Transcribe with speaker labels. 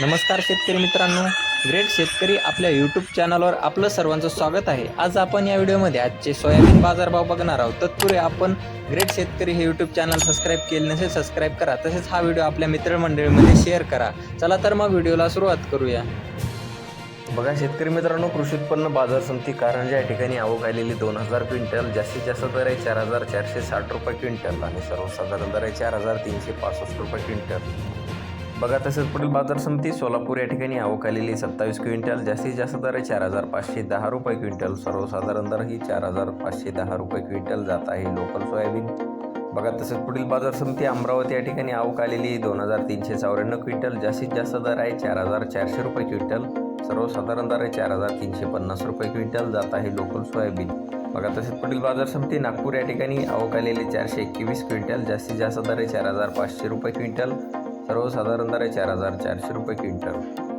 Speaker 1: नमस्कार शेतकरी मित्रांनो. ग्रेट शेतकरी आपल्या यूट्यूब चॅनलवर आपलं सर्वांचं स्वागत आहे. आज आपण या व्हिडिओमध्ये आजचे सोयाबीन बाजारभाव बघणार आहोत. तत्पूर्वी आपण ग्रेट शेतकरी हे यूट्यूब चॅनल सबस्क्राईब केले नसेल सबस्क्राईब करा. तसेच हा व्हिडिओ आपल्या मित्रमंडळीमध्ये शेअर करा. चला तर मग व्हिडिओला सुरुवात करूया. बघा शेतकरी मित्रांनो कृषी उत्पन्न बाजार समिती कारंजा या ठिकाणी आवक आलेली दोन हजार क्विंटल जास्तीत जास्त दर आहे चार हजार चारशे साठ रुपये क्विंटल आणि सर्वसाधारण दर आहे चार हजार तीनशे पासष्ट रुपये क्विंटल. बघा तसेच पुढील बाजार समिती सोलापूर या ठिकाणी आवक आलेली सत्तावीस क्विंटल जास्तीत जास्त दर आहे चार हजार पाचशे दहा रुपये क्विंटल. सर्वसाधारण दर ही चार हजार पाचशे दहा रुपये क्विंटल जात आहे लोकल सोयाबीन. बघा तसेच पुढील बाजार समिती अमरावती या ठिकाणी आवक आलेली दोन हजार तीनशे चौऱ्याण्णव क्विंटल जास्तीत जास्त दर आहे चार हजार चारशे रुपये क्विंटल. सर्वसाधारण दर आहे चार हजार तीनशे पन्नास रुपये क्विंटल जात आहे लोकल सोयाबीन. बघा तसेच पुढील बाजार समिती नागपूर या ठिकाणी आवक आलेली चारशे एकवीस क्विंटल जास्तीत जास्त दर आहे चार हजार पाचशे रुपये क्विंटल. सर्वसाधारण दर चार हजार चारशे रुपये क्विंटल.